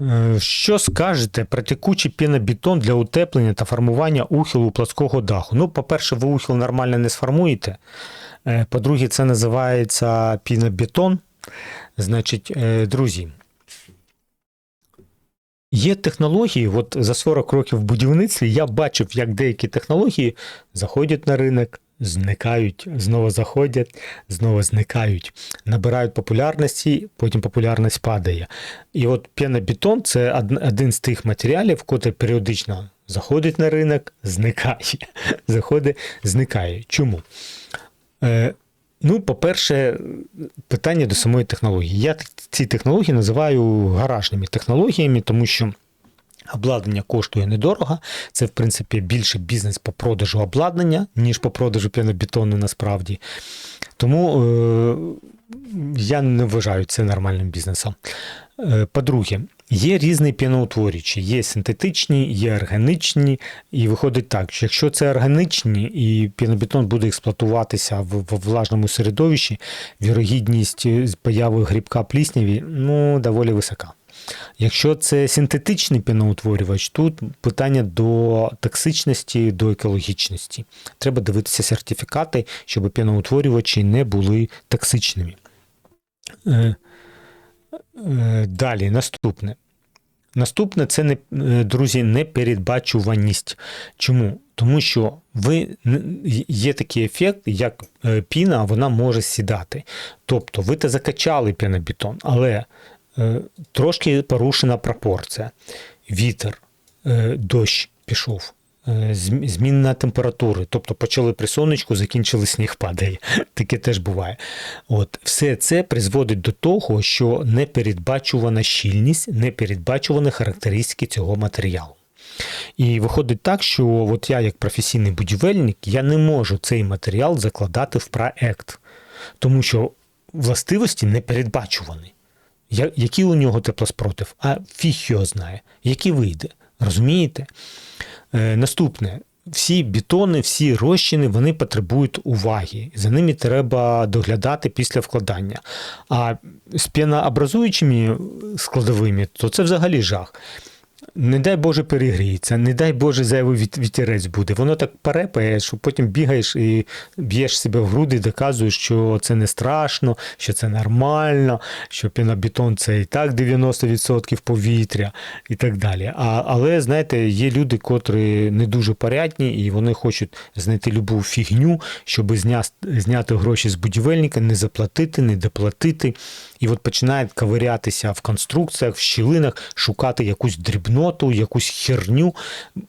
Е, Що скажете про текучий пінобетон для утеплення та формування ухилу плоского даху? Ну, по-перше, ви ухил нормально не сформуєте. Е, По-друге, це називається пінобетон. Значить, е, друзі, є технології, от за 40 років в будівництві я бачив, як деякі технології заходять на ринок, зникають, знову заходять, знову зникають, набирають популярності, потім популярність падає. І от пінобетон це один з тих матеріалів, котрий періодично заходить на ринок, зникає. Заходить, зникає. Чому? Е, ну, по-перше, питання до самої технології. Я ці технології називаю гаражними технологіями, тому що. Обладнання коштує недорого. Це, в принципі, більше бізнес по продажу обладнання, ніж по продажу пінобетону насправді. Тому е, я не вважаю це нормальним бізнесом. Е, по-друге, є різні піноутворюючі, є синтетичні, є органічні, і виходить так, що якщо це органічні і пінобетон буде експлуатуватися в, в влажному середовищі, вірогідність появи грибка плісняві ну, доволі висока. Якщо це синтетичний піноутворювач, тут питання до токсичності, до екологічності. Треба дивитися сертифікати, щоб піноутворювачі не були токсичними. Е, е, Далі, наступне. Наступне це е, друзі, непередбачуваність. Чому? Тому що ви є такий ефект, як піна, вона може сідати. Тобто ви те закачали пінобетон, але трошки порушена пропорція. Вітер, е, дощ пішов. е, Змінна температури, тобто почали при сонечку, закінчили сніг падає. Таке теж буває. От все це призводить до того, що непередбачувана щільність, непередбачувані характеристики цього матеріалу. І виходить так, що от я, як професійний будівельник, я не можу цей матеріал закладати в проект, тому що властивості непередбачувані. Я- Який у нього теплоспротив? А фіг його знає, який вийде. Розумієте? Е, наступне. Всі бетони, всі розчини, вони потребують уваги. За ними треба доглядати після вкладання. А з пінообразуючими складовими, то це взагалі жах. Не дай Боже перегріється, не дай Боже зайвий віт- вітерець буде. Воно так перепає, що потім бігаєш і б'єш себе в груди, доказуєш, що це не страшно, що це нормально, що пінобетон це і так 90% повітря і так далі. А, але, знаєте, є люди, котрі не дуже порядні, і вони хочуть знайти любу фігню, щоб зня- зняти гроші з будівельника, не заплатити, не доплатити. І от починають ковирятися в конструкціях, в щілинах, шукати якусь дрібноту, якусь херню,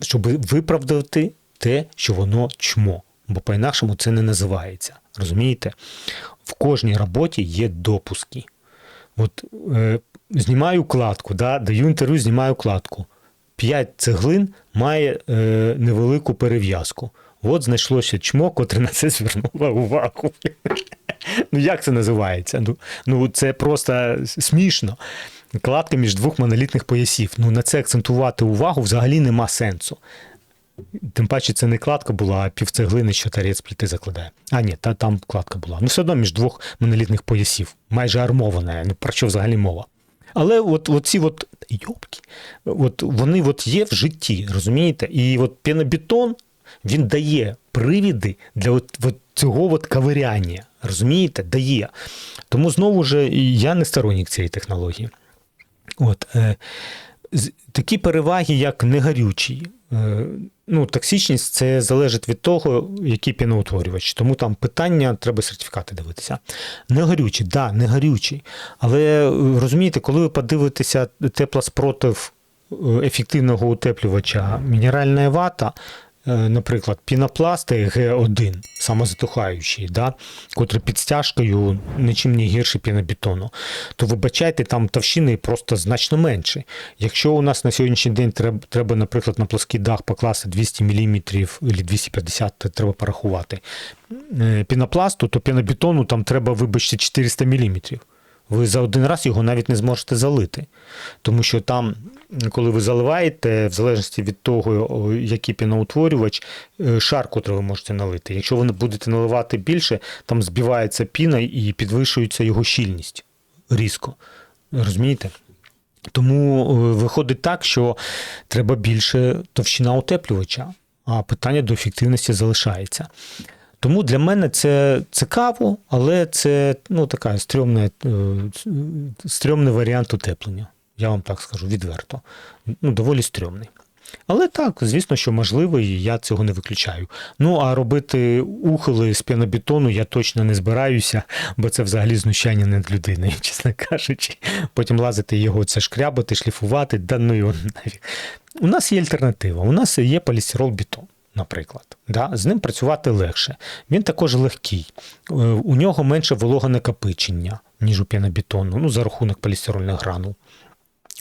щоб виправдати те, що воно чмо. Бо по-інакшому це не називається. Розумієте? В кожній роботі є допуски. От е, знімаю кладку, да, даю інтерв'ю, знімаю кладку. П'ять цеглин має е, невелику перев'язку. От знайшлося чмо, котре на це звернуло увагу. Ну, як це називається? Ну, ну це просто смішно. Кладка між двох монолітних поясів. Ну, на це акцентувати увагу взагалі нема сенсу. Тим паче, це не кладка була, а півцеглини, що тарець плити закладає. А ні, та, там кладка була. Ну, все одно між двох монолітних поясів, майже армована. Ну, про що взагалі мова? Але от, от ці от йобки, от вони от є в житті, розумієте? І от пінобетон, він дає привіди для от, от цього от кавиряння. Розумієте? Дає. Тому знову ж я не сторонник цієї технології. От, е, такі переваги, як негарючий. Е, ну, токсичність це залежить від того, який піноутворювач. Тому там питання, треба сертифікати дивитися. Негарючий, да, негарючий. Але е, розумієте, коли ви подивитеся теплоспротив е, ефективного утеплювача мінеральна вата, наприклад, пінопласти Г1, самозатухаючий, да, котрий під стяжкою нічим не гірше пінобетону, то вибачайте, там товщини просто значно менше. Якщо у нас на сьогоднішній день треба, наприклад, на плоский дах покласти 200 мм або 250, то треба порахувати е, пінопласту, то пінобетону там треба, вибачте, 400 мм. Ви за один раз його навіть не зможете залити. Тому що там, коли ви заливаєте, в залежності від того, який піноутворювач, е, шар, котрий ви можете налити. Якщо ви будете наливати більше, там збивається піна і підвищується його щільність різко. Розумієте? Тому е, виходить так, що треба більше товщина утеплювача, а питання до ефективності залишається. Тому для мене це цікаво, але це ну, така стрьомна, е, стрьомний варіант утеплення. Я вам так скажу відверто. Ну, доволі стрьомний. Але так, звісно, що можливо, і я цього не виключаю. Ну а робити ухили з п'янобетону я точно не збираюся, бо це взагалі знущання над людиною, чесно кажучи. Потім лазити його, це шкрябати, шліфувати, да ну його нафіг. У нас є альтернатива. У нас є полістирол бетон. Наприклад, да? з ним працювати легше. Він також легкий, Е, у нього менше вологонакопичення, ніж у п'янобетону, ну, за рахунок полістирольних гранул.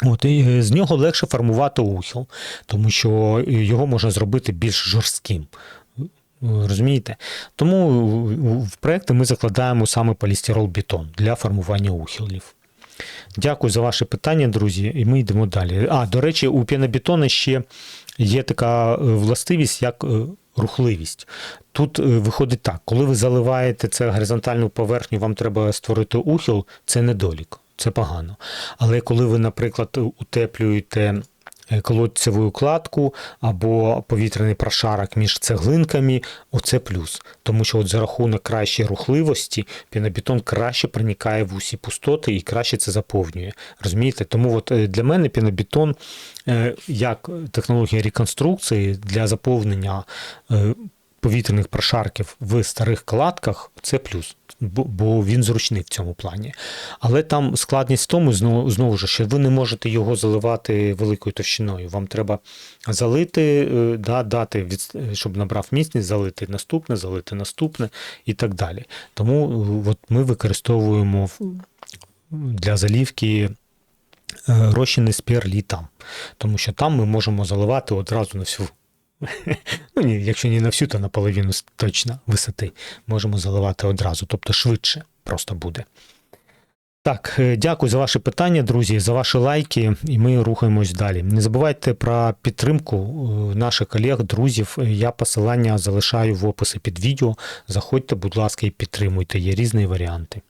От, і е, з нього легше формувати ухил, тому що е, його можна зробити більш жорстким. Е, Розумієте? Тому в проекти ми закладаємо саме полістирол бетон для формування ухилів. Дякую за ваше питання, друзі, і ми йдемо далі. А, до речі, у пінобетону ще є така властивість, як рухливість. Тут виходить так, коли ви заливаєте це горизонтальну поверхню, вам треба створити ухил, це недолік, це погано. Але коли ви, наприклад, утеплюєте е, колодцеву кладку або повітряний прошарок між цеглинками, оце плюс. Тому що от за рахунок кращої рухливості пінобетон краще проникає в усі пустоти і краще це заповнює. Розумієте? Тому от е, для мене пінобетон е, як технологія реконструкції для заповнення повітряних прошарків в старих кладках це плюс. Бо він зручний в цьому плані. Але там складність в тому, знову, знову ж, що ви не можете його заливати великою товщиною. Вам треба залити, е, да, дати, від, щоб набрав міцність, залити наступне, залити наступне і так далі. Тому е, от ми використовуємо для залівки е, розчини з перлітам, тому що там ми можемо заливати одразу на всю. Ну, ні, якщо не на всю, то на половину точно висоти можемо заливати одразу, тобто швидше просто буде. Так, е, дякую за ваші питання, друзі, за ваші лайки, і ми рухаємось далі. Не забувайте про підтримку е, наших колег, друзів. Е, Я посилання залишаю в описі під відео. Заходьте, будь ласка, і підтримуйте. Є різні варіанти.